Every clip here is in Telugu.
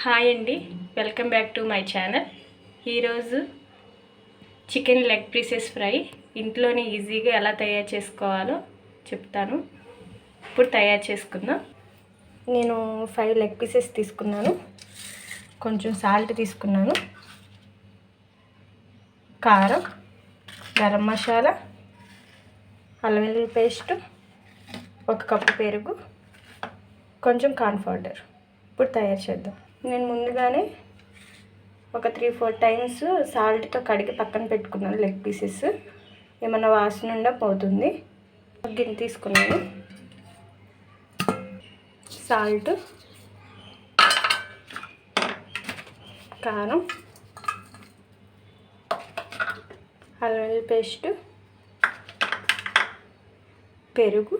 హాయ్ అండి. Welcome back to my channel. ఈరోజు చికెన్ లెగ్ పీసెస్ ఫ్రై. ఇంట్లోనే ఈజీగా ఎలా తయారు చేసుకోవాలో చెప్తాను. ఇప్పుడు తయారు చేసుకుందాం. నేను ఫైవ్ లెగ్ పీసెస్ తీసుకున్నాను. కొంచెం సాల్ట్ తీసుకున్నాను. కారం గరం మసాలా అల్లం వెల్లుల్లి పేస్ట్ ఒక కప్పు పెరుగు కొంచెం కార్న్ పౌడర్ ఇప్పుడు తయారు చేద్దాం. నేను ముందుగానే ఒక త్రీ ఫోర్ టైమ్స్ సాల్ట్తో కడిగి పక్కన పెట్టుకున్నాను లెగ్ పీసెస్ ఏమన్నా వాసన ఉండా పోతుంది. గిన్నె తీసుకున్నాను. సాల్ట్ కారం అల్లం పేస్ట్ పెరుగు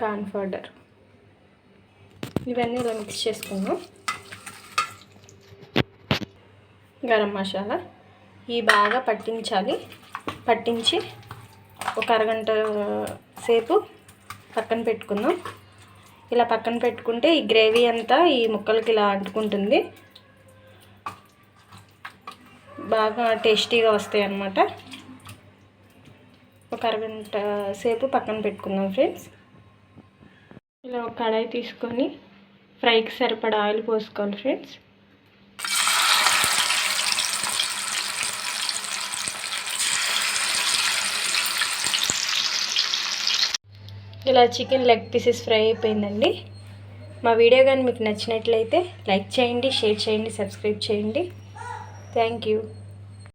కార్న్ పౌడర్. ఇవన్నీ ఇలా మిక్స్ చేసుకుందాం. గరం మసాలా ఇవి బాగా పట్టించాలి. పట్టించి ఒక అరగంట సేపు పక్కన పెట్టుకుందాం. ఇలా పక్కన పెట్టుకుంటే ఈ గ్రేవీ అంతా ఈ ముక్కలకి ఇలా అంటుకుంటుంది. బాగా టేస్టీగా వస్తాయి అన్నమాట. ఒక అరగంట సేపు పక్కన పెట్టుకుందాం ఫ్రెండ్స్. ఇలా ఒక కడాయి తీసుకొని ఫ్రైకి సరిపడా ఆయిల్ పోసుకోవాలి ఫ్రెండ్స్. ఇలా చికెన్ లెగ్ పీసెస్ ఫ్రై అయిపోయిందండి. మా వీడియో కానీ మీకు నచ్చినట్లయితే లైక్ చేయండి షేర్ చేయండి సబ్స్క్రైబ్ చేయండి. Thank you.